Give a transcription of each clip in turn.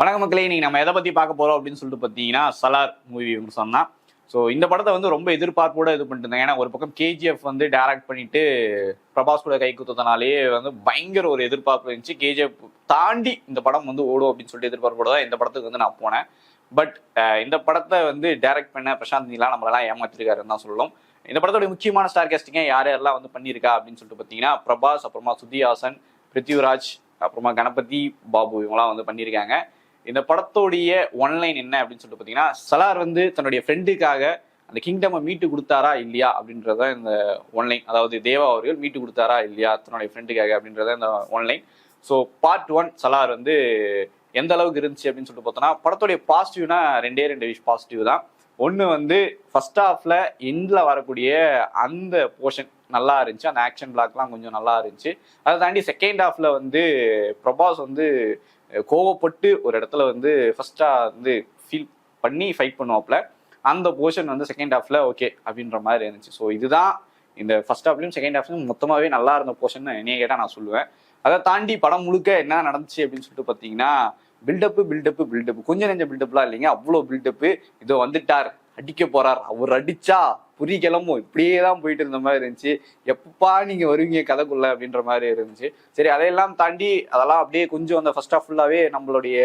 வணக்க மக்களே இன்னைக்கு நம்ம எதை பத்தி பார்க்க போறோம் அப்படின்னு சொல்லிட்டு பார்த்தீங்கன்னா சலார் மூவி விமர்சனம் தான். ஸோ இந்த படத்தை வந்து ரொம்ப எதிர்பார்ப்போட இது பண்ணிட்டு இருந்தேன். ஏன்னா ஒரு பக்கம் கேஜிஎஃப் வந்து டைரக்ட் பண்ணிட்டு பிரபாஸ் கூட கை குத்தனாலே வந்து பயங்கர ஒரு எதிர்பார்ப்பு இருந்துச்சு. கேஜிஎஃப் தாண்டி இந்த படம் வந்து ஓடும் அப்படின்னு சொல்லிட்டு எதிர்பார்ப்போட தான் இந்த படத்துக்கு வந்து நான் போனேன். பட் இந்த படத்தை வந்து டைரக்ட் பண்ண பிரசாந்த் நீலா நம்மளெல்லாம் ஏமாத்திருக்காருன்னு தான் சொல்லும் இந்த படத்தோட முக்கியமான ஸ்டார் கேஸ்டிங்கை யார் யாரெல்லாம் வந்து பண்ணியிருக்கா அப்படின்னு சொல்லிட்டு பார்த்தீங்கன்னா பிரபாஸ் அப்புறமா சுதிஹாசன் பிருத்திவிராஜ் அப்புறமா கணபதி பாபு இவங்கலாம் வந்து பண்ணியிருக்காங்க. இந்த படத்தோடைய ஒன்லைன் என்ன அப்படின்னு சொல்லிட்டு பார்த்தீங்கன்னா சலார் வந்து தன்னுடைய ஃப்ரெண்டுக்காக அந்த கிங்டமை மீட்டு கொடுத்தாரா இல்லையா அப்படின்றத இந்த ஒன்லைன் அதாவது தேவா அவர்கள் மீட்டு கொடுத்தாரா இல்லையா தன்னுடைய ஃப்ரெண்டுக்காக அப்படின்றத இந்த online so part one Salaar வந்து எந்த அளவுக்கு இருந்துச்சு அப்படின்னு சொல்லிட்டு பார்த்தோன்னா படத்துடைய பாசிட்டிவ்னா ரெண்டே ரெண்டு விஷ் பாசிட்டிவ் தான். ஒன்று வந்து ஃபர்ஸ்ட் ஹாஃப்ல எண்டில் வரக்கூடிய அந்த போர்ஷன் நல்லா இருந்துச்சு. அந்த ஆக்ஷன் பிளாக்லாம் கொஞ்சம் நல்லா இருந்துச்சு. அதை தாண்டி செகண்ட் ஹாஃப்ல வந்து பிரபாஸ் வந்து கோவப்பட்டு ஒரு இடத்துல வந்து ஃபர்ஸ்டா வந்து ஃபீல் பண்ணி ஃபைட் பண்ணுவாப்புல அந்த போர்ஷன் வந்து செகண்ட் ஹாஃப்ல ஓகே அப்படின்ற மாதிரி இருந்துச்சு. ஸோ இதுதான் இந்த ஃபர்ஸ்ட் ஹாஃப்லையும் செகண்ட் ஹாஃப்லையும் மொத்தமாகவே நல்லா இருந்த போர்ஷன் என்னைய கேட்டால் நான் சொல்லுவேன். அதை தாண்டி படம் முழுக்க என்ன நடந்துச்சு அப்படின்னு சொல்லிட்டு பார்த்தீங்கன்னா பில்டப்பு பில்டப்பு பில்டப் கொஞ்சம் நெஞ்ச பில்டப்லாம் இல்லைங்க. அவ்வளோ பில்டப்பு இதோ வந்துட்டார். அடிக்க போறார். அவர் அடிச்சா புரி கிளம்பும் இப்படியே தான் போயிட்டு இருந்த மாதிரி இருந்துச்சு. எப்பப்பா நீங்க வருவீங்க கதைக்குள்ள அப்படின்ற மாதிரி இருந்துச்சு. சரி அதையெல்லாம் தாண்டி அதெல்லாம் அப்படியே கொஞ்சம் அந்த ஃபர்ஸ்ட் ஆஃப் ஃபுல்லாவே நம்மளுடைய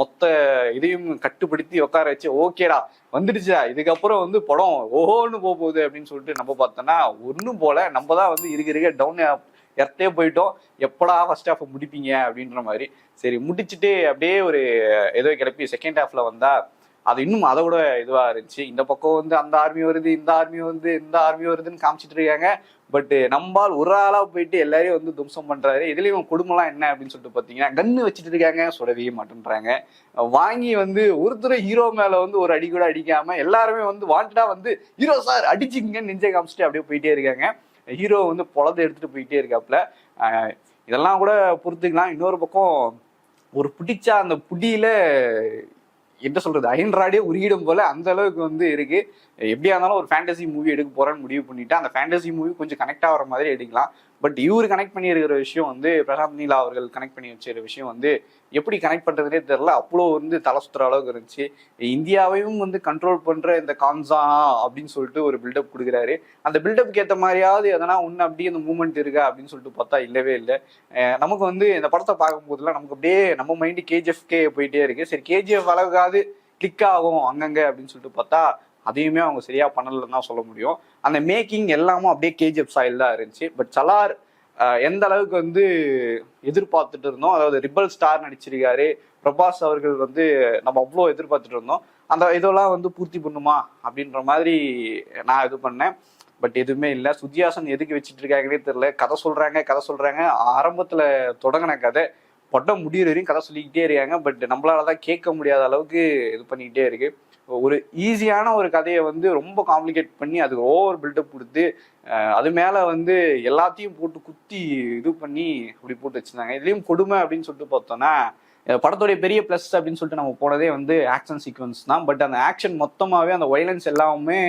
மொத்த இதையும் கட்டுப்படுத்தி உட்கார வச்சு ஓகேடா வந்துடுச்சா இதுக்கப்புறம் வந்து படம் ஓஹோன்னு போக போகுது அப்படின்னு சொல்லிட்டு நம்ம பார்த்தோம்னா ஒன்றும் போல. நம்ம தான் வந்து இருக்க இருக்க டவுன் எர்த்தே போயிட்டோம். எப்படா ஃபர்ஸ்ட் ஹாஃப் முடிப்பீங்க அப்படின்ற மாதிரி. சரி முடிச்சுட்டு அப்படியே ஒரு ஏதோ கிளப்பி செகண்ட் ஹாஃப்ல வந்தா அது இன்னும் அதை விட இதுவா இருந்துச்சு. இந்த பக்கம் வந்து அந்த ஆர்மி வருது இந்த ஆர்மி வந்து இந்த ஆர்மி வருதுன்னு காமிச்சிட்டு இருக்காங்க. பட் நம்பால் ஒரு ஆளா போயிட்டு எல்லாரையும் வந்து தும்சம் பண்றாரு. இதுலயும் குடும்பம்லாம் என்ன அப்படின்னு சொல்லிட்டு பாத்தீங்கன்னா கன்று வச்சுட்டு இருக்காங்க சுடவே மாட்டேன்றாங்க. வாங்கி வந்து ஒருத்தர் ஹீரோ மேல வந்து ஒரு அடி கூட அடிக்காம எல்லாருமே வந்து வாண்டடா வந்து ஹீரோ சார் அடிச்சுங்கன்னு நெஞ்சை காமிச்சிட்டு அப்படியே போயிட்டே இருக்காங்க. ஹீரோ வந்து பொழந்து எடுத்துட்டு போயிட்டே இருக்காப்புல. இதெல்லாம் கூட பொறுத்துக்கலாம் இன்னொரு பக்கம் ஒரு பிடிச்சா அந்த புடியில என்ன சொல்றது அயன்ராடே உருகிடும் போல அந்த அளவுக்கு வந்து இருக்கு. எப்படியா இருந்தாலும் ஒரு ஃபேண்டசி மூவி எடுக்க போறேன்னு முடிவு பண்ணிட்டு அந்த ஃபேண்டசி மூவி கொஞ்சம் கனெக்ட் ஆகிற மாதிரி எடுக்கலாம். பட் இவர் கனெக்ட் பண்ணியிருக்கிற விஷயம் வந்து பிரசாந்த் நீலா அவர்கள் கனெக்ட் பண்ணி வச்சிருக்கிற விஷயம் வந்து எப்படி கனெக்ட் பண்றதுனே தெரியல. அவ்வளோ வந்து தலை சுற்றுற அளவுக்கு இருந்துச்சு. இந்தியாவையும் வந்து கண்ட்ரோல் பண்ற இந்த கான்சா அப்படின்னு சொல்லிட்டு ஒரு பில்டப் கொடுக்குறாரு. அந்த பில்டப்க்கு ஏற்ற மாதிரியாவது எதனா ஒன்று அப்படியே அந்த மூமெண்ட் இருக்கா அப்படின்னு சொல்லிட்டு பார்த்தா இல்லவே இல்லை. நமக்கு வந்து இந்த படத்தை பார்க்கும்போதுலாம் நமக்கு அப்படியே நம்ம மைண்டு கேஜிஎஃப்கே போயிட்டே இருக்கு. சரி கேஜிஎஃப் அளவுக்காவது கிளிக் ஆகும் அங்கங்க அப்படின்னு சொல்லிட்டு பார்த்தா அதையுமே அவங்க சரியா பண்ணலன்னு தான் சொல்ல முடியும். அந்த மேக்கிங் எல்லாமும் அப்படியே கேஜிஎஃப் ஸ்டைல் தான் இருந்துச்சு. பட் சலார் எந்த அளவுக்கு வந்து எதிர்பார்த்துட்டு இருந்தோம் அதாவது ரிபல் ஸ்டார் நடிச்சிருக்காரு பிரபாஸ் அவர்கள் வந்து நம்ம அவ்வளோ எதிர்பார்த்துட்டு இருந்தோம். அந்த இதெல்லாம் வந்து பூர்த்தி பண்ணுமா அப்படின்ற மாதிரி நான் இது பண்ணேன். பட் எதுவுமே இல்லை. சுத்தியாசன் எதுக்கு வச்சுட்டு இருக்காங்கன்னே தெரியல. கதை சொல்றாங்க கதை சொல்றாங்க. ஆரம்பத்துல தொடங்கின கதை. படம் முடியிற வரையும் கதை சொல்லிக்கிட்டே இருக்காங்க. பட் நம்மளால தான் கேட்க முடியாத அளவுக்கு இது பண்ணிக்கிட்டே இருக்கு. ஒரு ஈஸியான ஒரு கதையை வந்து ரொம்ப காம்ப்ளிகேட் பண்ணி அதுக்கு ஓவர் பில்டப் கொடுத்து அது மேலே வந்து எல்லாத்தையும் போட்டு குத்தி இது பண்ணி அப்படி போட்டு வச்சிருந்தாங்க. இதுலேயும் கொடுமை அப்படின்னு சொல்லிட்டு பார்த்தோன்னா படத்துடைய பெரிய ப்ளஸ் அப்படின்னு சொல்லிட்டு நம்ம போனதே வந்து ஆக்ஷன் சீக்வன்ஸ் தான். பட் அந்த ஆக்ஷன் மொத்தமாகவே அந்த வைலன்ஸ் எல்லாமே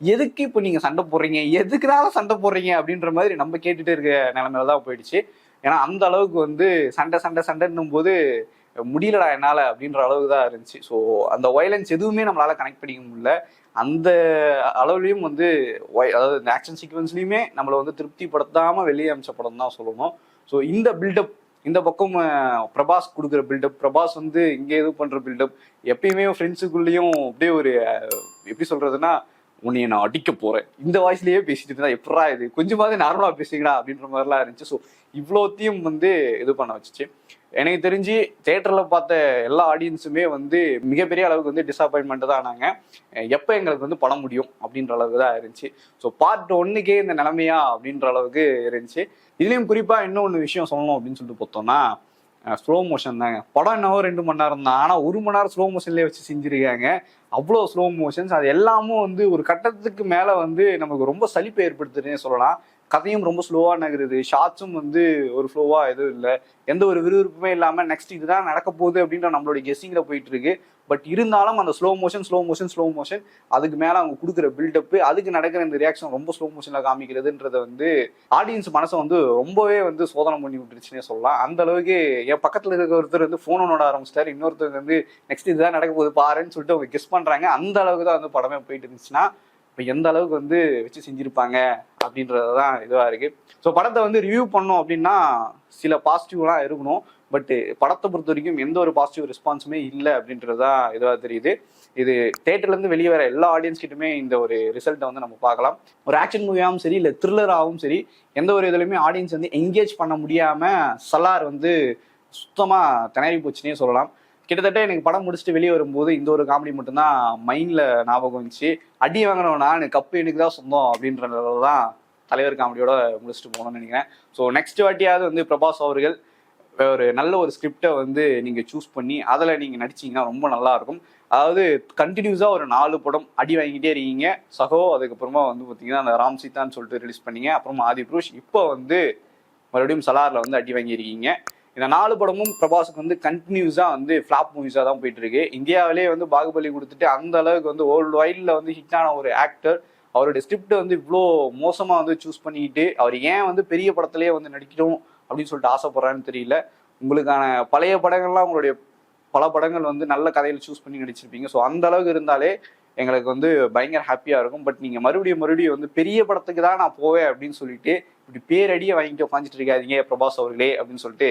எதுக்கு இப்போ நீங்கள் சண்டை போடுறீங்க? எதுக்குனால சண்டை போடுறீங்க? அப்படின்ற மாதிரி நம்ம கேட்டுட்டு இருக்க நிலைமையில தான் போயிடுச்சு. ஏன்னா அந்த அளவுக்கு வந்து சண்டை சண்டை சண்டைன்னும் போது முடியலடா என்னால் அப்படின்ற அளவுக்கு தான் இருந்துச்சு. ஸோ அந்த வயலன்ஸ் எதுவுமே நம்மளால் கனெக்ட் பண்ணிக்க முடியல. அந்த அளவுலையும் வந்து ஒய் அதாவது இந்த ஆக்ஷன் சீக்வன்ஸ்லையுமே நம்மளை வந்து திருப்திப்படுத்தாமல் வெளியே அமைச்ச படம் தான் சொல்லணும். ஸோ இந்த பில்டப் இந்த பக்கம் பிரபாஸ் கொடுக்குற பில்டப் பிரபாஸ் வந்து இங்கே எதுவும் பண்ணுற பில்டப் எப்பயுமே ஃப்ரெண்ட்ஸுக்குள்ளேயும் அப்படியே ஒரு எப்படி சொல்கிறதுனா உன்னைய நான் அடிக்க போறேன். இந்த வாய்ஸ்லயே பேசிட்டு இருந்தா எப்படா இது? கொஞ்சமாவது நார்மலா பேசுறீங்களா அப்படின்ற மாதிரிலாம் இருந்துச்சு. ஸோ இவ்வளோத்தையும் வந்து இது பண்ண வச்சுச்சு. எனக்கு தெரிஞ்சு தேட்டர்ல பார்த்த எல்லா ஆடியன்ஸுமே வந்து மிகப்பெரிய அளவுக்கு வந்து டிசப்பாயின்மெண்ட் தான் ஆனாங்க. எப்போ எங்களுக்கு வந்து படம் முடியும் அப்படின்ற அளவுக்கு தான் இருந்துச்சு. ஸோ பார்ட் ஒன்னுக்கே இந்த நிலைமையா அப்படின்ற அளவுக்கு இருந்துச்சு. இதுலயும் குறிப்பா இன்னொன்று விஷயம் சொல்லணும் அப்படின்னு சொல்லிட்டு பார்த்தோம்னா ஸ்லோ மோஷன் தாங்க. படம் என்னவோ ரெண்டு மணி நேரம் தான். ஆனால் ஒரு மணி நேரம் ஸ்லோ மோஷன்லேயே வச்சு செஞ்சிருக்காங்க. அவ்வளோ ஸ்லோ மோஷன்ஸ் அது எல்லாமும் வந்து ஒரு கட்டத்துக்கு மேலே வந்து நமக்கு ரொம்ப சலிப்பை ஏற்படுத்துதுன்னே சொல்லலாம். கதையும் ரொம்ப ஸ்லோவா நகருது. ஷார்ட்ஸும் வந்து ஒரு ஃப்ளோவா எதுவும் இல்லை. எந்த ஒரு விறுவிறுப்புமே இல்லாம நெக்ஸ்ட் இதுதான் நடக்க போகுது அப்படின்ற நம்மளுடைய கெஸ்ஸிங்ல போயிட்டு இருக்கு. பட் இருந்தாலும் அந்த slow motion slow motion slow motion அதுக்கு மேல அவங்க கொடுக்குற பில்டப் அதுக்கு நடக்கிற இந்த ரியாக்ஷன் ரொம்ப ஸ்லோ மோஷன்ல காமிக்கிறதுன்றத வந்து ஆடியன்ஸ் மனசை வந்து ரொம்பவே வந்து சோதனை பண்ணி விட்டுருச்சுன்னே சொல்லலாம். அந்த அளவுக்கு என் பக்கத்துல இருக்க ஒருத்தர் வந்து போன் நோட ஆரம்பிச்சிட்டாரு. இன்னொருத்தர் வந்து நெக்ஸ்ட் இதுதான் நடக்க போகுது பாருன்னு சொல்லிட்டு அவங்க கெஸ் பண்றாங்க. அந்த அளவுக்கு தான் வந்து படமே போயிட்டு இருந்துச்சுன்னா இப்போ எந்த அளவுக்கு வந்து வச்சு செஞ்சிருப்பாங்க? அப்படின்றது தான் இதுவாக இருக்கு. ஸோ படத்தை வந்து ரிவ்யூ பண்ணோம் அப்படின்னா சில பாசிட்டிவ்லாம் இருக்கணும். பட் படத்தை பொறுத்த வரைக்கும் எந்த ஒரு பாசிட்டிவ் ரெஸ்பான்ஸுமே இல்லை அப்படின்றது தான் இதுவாக தெரியுது. இது தேட்டர்லேருந்து வெளியே வர எல்லா ஆடியன்ஸ்கிட்டுமே இந்த ஒரு ரிசல்ட்டை வந்து நம்ம பார்க்கலாம். ஒரு ஆக்ஷன் மூவியாகவும் சரி இல்லை த்ரில்லராகவும் சரி எந்த ஒரு இதுலையுமே ஆடியன்ஸ் வந்து என்கேஜ் பண்ண முடியாமல் சலார் வந்து சுத்தமாக திணறி போச்சுன்னே சொல்லலாம். கிட்டத்தட்ட எனக்கு படம் முடிச்சுட்டு வெளியே வரும்போது இந்த ஒரு காமெடி மட்டும்தான் மைண்ட்ல ஞாபகம் இருந்துச்சு அடி வாங்கினவனா எனக்கு கப்பு எனக்கு தான் சொந்தம் அப்படின்றது தான் தலைவர் காமெடியோட முடிச்சுட்டு போகணும்னு நினைக்கிறேன். ஸோ நெக்ஸ்ட் வாட்டியாவது வந்து பிரபாஸ் அவர்கள் ஒரு நல்ல ஒரு ஸ்கிரிப்டை வந்து நீங்கள் சூஸ் பண்ணி அதில் நீங்கள் நடிச்சிங்கன்னா ரொம்ப நல்லா இருக்கும். அதாவது கண்டினியூஸாக ஒரு நாலு படம் அடி வாங்கிட்டே இருக்கீங்க. சகோ அதுக்கப்புறமா வந்து பார்த்தீங்கன்னா அந்த ராம் சீதான்னு சொல்லிட்டு ரிலீஸ் பண்ணீங்க. அப்புறமா ஆதி புருஷ் இப்போ வந்து மறுபடியும் சலாரில் வந்து அடி வாங்கியிருக்கீங்க. இந்த நாலு படமும் பிரபாஸுக்கு வந்து கண்டினியூஸாக வந்து ஃப்ளாப் மூவிஸாக தான் போயிட்டு இருக்கு இந்தியாவிலே வந்து பாகுபலி கொடுத்துட்டு அந்த அளவுக்கு வந்து வேர்ல்டு வைடில் வந்து ஹிட்டான ஒரு ஆக்டர் அவருடைய ஸ்கிரிப்டை வந்து இவ்வளோ மோசமாக வந்து சூஸ் பண்ணிக்கிட்டு அவர் ஏன் வந்து பெரிய படத்துலேயே வந்து நடிக்கணும் அப்படின்னு சொல்லிட்டு ஆசைப்படுறான்னு தெரியல. உங்களுக்கான பழைய படங்கள்லாம் உங்களுடைய பல படங்கள் வந்து நல்ல கதையில் சூஸ் பண்ணி நடிச்சிருப்பீங்க. ஸோ அந்த அளவுக்கு இருந்தாலே எங்களுக்கு வந்து பயங்கர ஹாப்பியாக இருக்கும். பட் நீங்கள் மறுபடியும் மறுபடியும் வந்து பெரிய படத்துக்கு தான் நான் போவேன் அப்படின்னு சொல்லிட்டு இப்படி பேரடியை வாங்கிட்டு உட்காந்துட்டு இருக்காதீங்க பிரபாஸ் அவர்களே அப்படின்னு சொல்லிட்டு